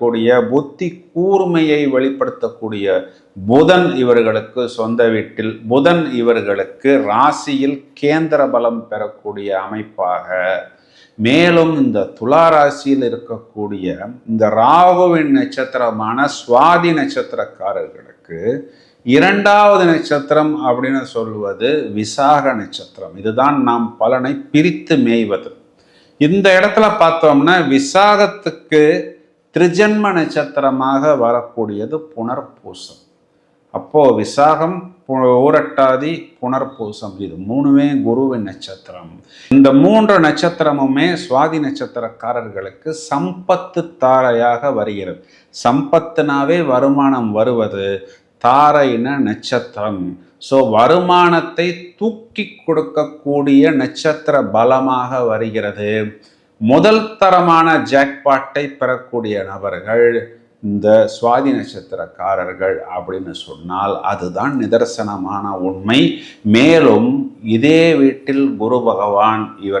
இருக்கக்கூடிய புத்தி கூர்மையை வெளிப்படுத்தக்கூடிய புதன் இவர்களுக்கு சொந்த வீட்டில் புதன் இவர்களுக்கு ராசியில் கேந்திர பலம் பெறக்கூடிய அமைப்பாக. மேலும் இந்த துலா ராசியில் இருக்கக்கூடிய இந்த ராகுவின் நட்சத்திரமான சுவாதி நட்சத்திரக்காரர்களுக்கு இரண்டாவது நட்சத்திரம் அப்படின்னு சொல்வது விசாக நட்சத்திரம். இதுதான் நாம் பலனை பிரித்து மேய்வது. இந்த இடத்துல பார்த்தோம்னா விசாகத்துக்கு திரிஜன்ம நட்சத்திரமாக வரக்கூடியது புனர்பூசம். அப்போது விசாகம் பு- ஊரட்டாதி புனர்பூசம். இது மூணுமே குருவின் நட்சத்திரம். இந்த மூன்று நட்சத்திரமுமே சுவாதி நட்சத்திரக்காரர்களுக்கு சம்பத்து தாரையாக வருகிறது. சம்பத்துனாவே வருமானம் வருவது தாரைன நட்சத்திரம். ஸோ வருமானத்தை தூக்கி கொடுக்கக்கூடிய நட்சத்திர பலமாக வருகிறது. முதல் தரமான ஜாக்பாட்டை பெறக்கூடிய நபர்கள் இந்த சுவாதி நட்சத்திரக்காரர்கள் அப்படின்னு சொன்னால் அதுதான் நிதர்சனமான உண்மை. மேலும் இதே வீட்டில் குரு பகவான் இவர்